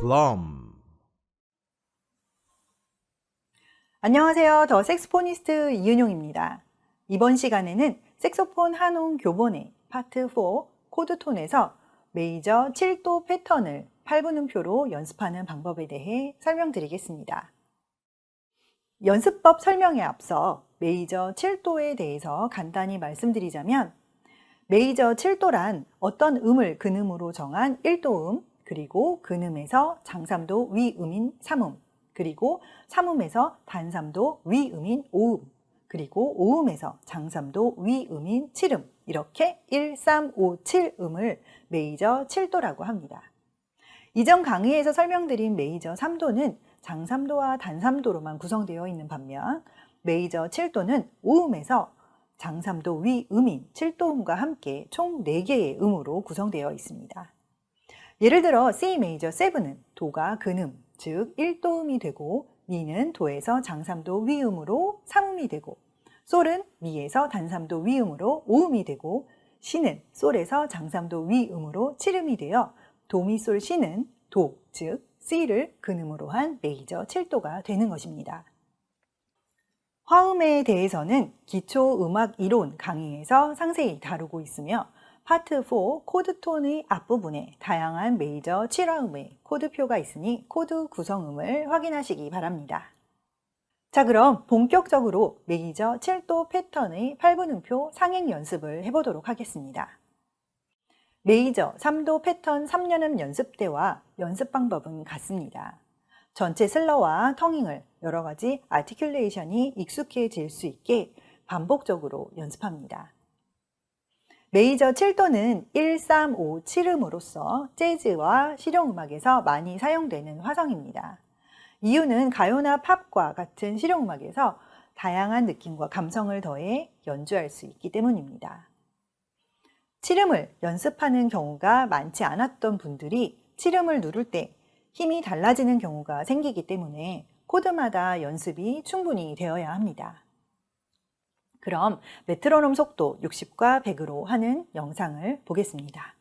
plum, 안녕하세요. 더 색스포니스트 이은용입니다. 이번 시간에는 색소폰 한홍 교본의 파트 4 코드톤에서 메이저 7도 패턴을 8분음표로 연습하는 방법에 대해 설명드리겠습니다. 연습법 설명에 앞서 메이저 7도에 대해서 간단히 말씀드리자면 메이저 7도란 어떤 음을 근음으로 정한 1도음, 그리고 근음에서 장삼도 위음인 3음, 그리고 3음에서 단삼도 위음인 5음, 그리고 5음에서 장삼도 위음인 7음, 이렇게 1, 3, 5, 7음을 메이저 7도라고 합니다. 이전 강의에서 설명드린 메이저 3도는 장삼도와 단삼도로만 구성되어 있는 반면 메이저 7도는 5음에서 장삼도 위음인 7도음과 함께 총 4개의 음으로 구성되어 있습니다. 예를 들어 C 메이저 7은 도가 근음, 즉 1도음이 되고 미는 도에서 장삼도 위음으로 3음이 되고 솔은 미에서 단삼도 위음으로 5음이 되고 시는 솔에서 장삼도 위음으로 7음이 되어 도미솔 시는 도, 즉 C를 근음으로 한 메이저 7도가 되는 것입니다. 화음에 대해서는 기초 음악 이론 강의에서 상세히 다루고 있으며 파트 4 코드톤의 앞부분에 다양한 메이저 7화음의 코드표가 있으니 코드 구성음을 확인하시기 바랍니다. 자, 그럼 본격적으로 메이저 7도 패턴의 8분음표 상행 연습을 해보도록 하겠습니다. 메이저 3도 패턴 3년음 연습 때와 연습 방법은 같습니다. 전체 슬러와 텅잉을 여러 가지 아티큘레이션이 익숙해질 수 있게 반복적으로 연습합니다. 메이저 7도는 1, 3, 5, 7음으로서 재즈와 실용음악에서 많이 사용되는 화성입니다. 이유는 가요나 팝과 같은 실용음악에서 다양한 느낌과 감성을 더해 연주할 수 있기 때문입니다. 7음을 연습하는 경우가 많지 않았던 분들이 7음을 누를 때 힘이 달라지는 경우가 생기기 때문에 코드마다 연습이 충분히 되어야 합니다. 그럼 메트로놈 속도 60과 100으로 하는 영상을 보겠습니다.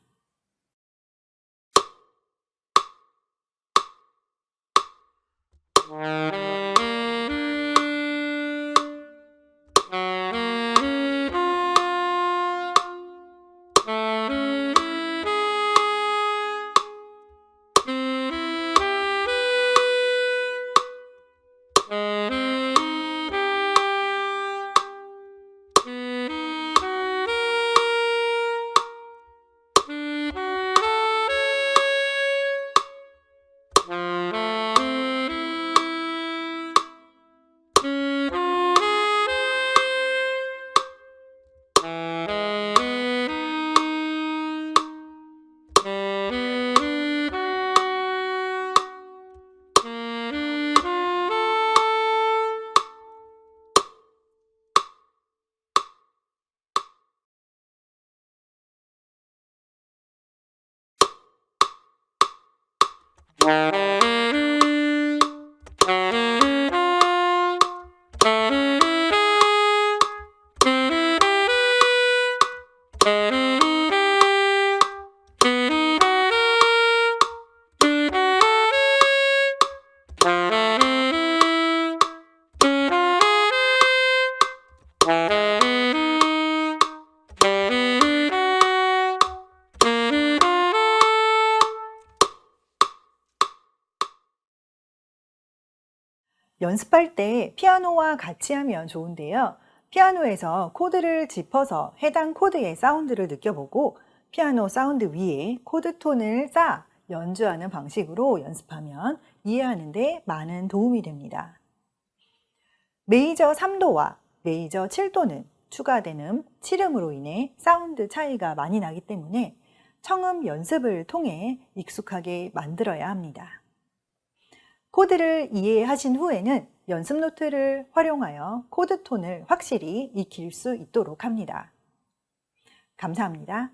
Thank 연습할 때 피아노와 같이 하면 좋은데요. 피아노에서 코드를 짚어서 해당 코드의 사운드를 느껴보고 피아노 사운드 위에 코드 톤을 쌓아 연주하는 방식으로 연습하면 이해하는데 많은 도움이 됩니다. 메이저 3도와 메이저 7도는 추가되는 7음으로 인해 사운드 차이가 많이 나기 때문에 청음 연습을 통해 익숙하게 만들어야 합니다. 코드를 이해하신 후에는 연습 노트를 활용하여 코드 톤을 확실히 익힐 수 있도록 합니다. 감사합니다.